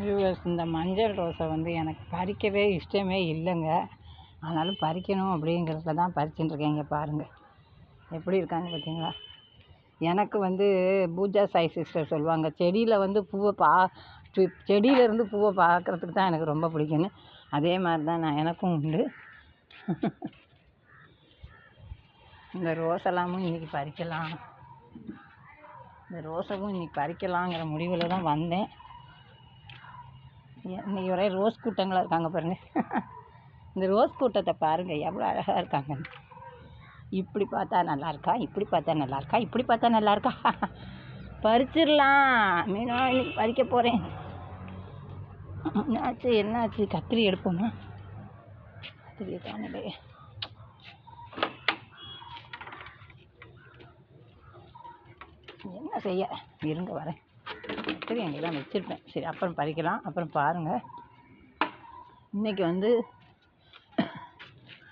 Viewers இந்த மஞ்சள் ரோஸை வந்து எனக்கு பறிக்கவே இஷ்டமே இல்லைங்க. ஆனாலும் பறிக்கணும் அப்படிங்கிறதுல தான் பறிச்சுட்டு இருக்கேன். இங்கே பாருங்கள் எப்படி இருக்காங்க பார்த்தீங்களா? எனக்கு வந்து பூஜா சாய் சிஸ்டர் சொல்லுவாங்க செடியில் வந்து பூவை பா செடியிலேருந்து செடியில இருந்து பூவை பார்க்குறதுக்கு தான் எனக்கு ரொம்ப பிடிக்கும்னு. அதே மாதிரி தான் நான் எனக்கும் உண்டு. இந்த ரோஸெல்லாமும் இன்றைக்கி பறிக்கலாம். இந்த ரோஸவும் இன்றைக்கி பறிக்கலாங்கிற முடிவில் தான் வந்தேன். இன்றைக்கி ஒரே ரோஸ் கூட்டங்களாக இருக்காங்க பாருங்கள் இந்த ரோஸ் கூட்டத்தை பாருங்க எவ்வளோ அழகாக இருக்காங்க. இப்படி பார்த்தா நல்லா இருக்கா? இப்படி பார்த்தா நல்லா இருக்கா? இப்படி பார்த்தா நல்லா இருக்கா? பறிச்சிடலாம். மீனா இன்னைக்கு பறிக்க போகிறேன் என்னாச்சு என்னாச்சு? கத்திரி எடுப்போமா? கத்திரி காணலே என்ன செய்ய? இருங்க வரேன். கத்திரி அங்கே தான் வச்சுருப்பேன். சரி அப்புறம் பறிக்கலாம். அப்புறம் பாருங்கள் இன்றைக்கி வந்து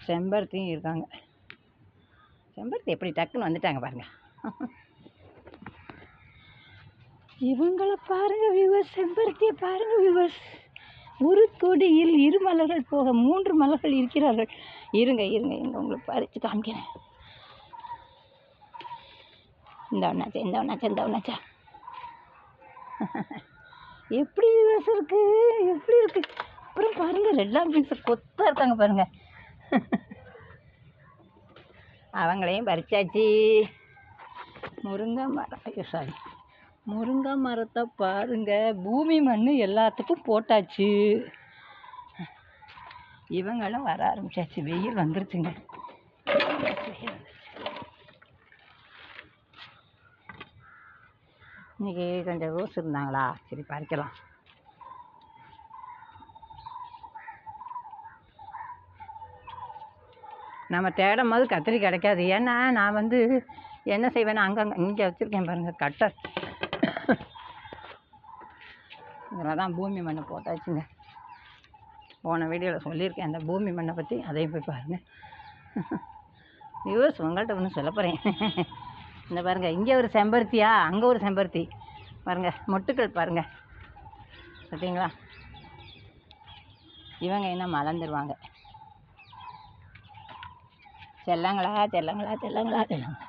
செம்பருத்தியும் இருக்காங்க. செம்பருத்தி எப்படி டக்குன்னு வந்துட்டாங்க பாருங்க. இவங்களை பாருங்க விவஸ் செம்பருத்தியை பாருங்க விவஸ் ஒரு கொடியில் இரு மலர்கள் போக மூன்று மலர்கள் இருக்கிறார்கள். இருங்க இருங்க இருங்க. உங்களுக்கு பறித்து காமிக்கிறேன். இந்த ஒன்றாச்சா இந்த ஒன்றாச்சா இந்த ஒன்றாச்சா எப்படி விவஸ் இருக்குது எப்படி இருக்குது அப்புறம் பாருங்கள் ரெட் பீன்ஸ் கொத்தாக இருக்காங்க பாருங்கள் அவங்களையும் பறிச்சாச்சு. முருங்கை மரம் ஐயோ சாரி முருங்கை மரத்தை பாருங்கள் பூமி மண் எல்லாத்துக்கும் போட்டாச்சு. இவங்களும் வர ஆரம்பிச்சாச்சு. வெயில் வந்துருச்சுங்க. இன்னைக்கு கொஞ்சம் ரோஸ் இருந்தாங்களா? சரி பறிக்கலாம். நம்ம தேடும் போது கத்திரி கிடைக்காது. ஏன்னா நான் வந்து என்ன செய்வேன்னா அங்கங்கே இங்கே வச்சுருக்கேன் பாருங்கள் கட்டர் இதில் தான் பூமி மண்ணை போட்டாச்சுங்க. போன வீடியோவில் சொல்லியிருக்கேன் அந்த பூமி மண்ணை பற்றி. அதையும் போய் பாருங்கள் வியூவர்ஸ் உங்கள்கிட்ட ஒன்று சொல்ல போகிறேன் இந்த பாருங்கள் இங்கே ஒரு செம்பருத்தியா அங்கே ஒரு செம்பருத்தி. பாருங்கள் மொட்டுக்கள் பாருங்கள் பார்த்தீங்களா? இவங்க என்ன மலர்ந்துருவாங்க? செல்லங்களா செல்லங்களா செல்லங்களா செல்லங்களா.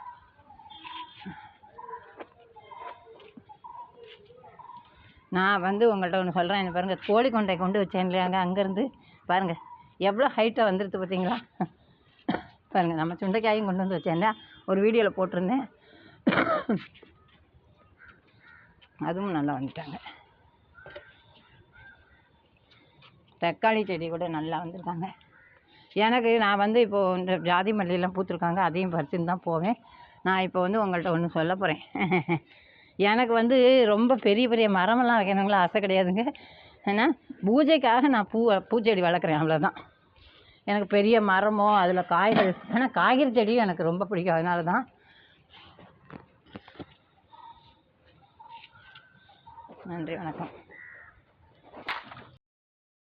நான் வந்து உங்கள்கிட்ட ஒன்று சொல்கிறேன் என்ன பாருங்கள் கோழி கொண்டை கொண்டு வச்சேன் இல்லையாங்க அங்கேருந்து. பாருங்கள் எவ்வளோ ஹைட்டாக வந்துடுது பார்த்தீங்களா? பாருங்கள் நம்ம சுண்டைக்காயும் கொண்டு வந்து வச்சேன் ஒரு வீடியோவில் போட்டிருந்தேன். அதுவும் நல்லா வந்துட்டாங்க. தக்காளி செடி கூட நல்லா வந்திருக்காங்க. எனக்கு நான் வந்து இப்போது இந்த ஜாதி மல்லியெல்லாம் பூத்துருக்காங்க அதையும் பறிச்சுன்னு தான் போவேன். நான் இப்போ வந்து உங்கள்கிட்ட ஒன்று சொல்ல போகிறேன் எனக்கு வந்து ரொம்ப பெரிய பெரிய மரமெல்லாம் வைக்கணுங்களா ஆசை கிடையாதுங்க. ஏன்னா பூஜைக்காக நான் பூ பூச்செடி வளர்க்குறேன் அவ்வளோதான் எனக்கு பெரிய மரமோ அதில் காய்கள் ஏன்னா காய்கறி செடியும் எனக்கு ரொம்ப பிடிக்கும் அதனால தான் நன்றி வணக்கம்.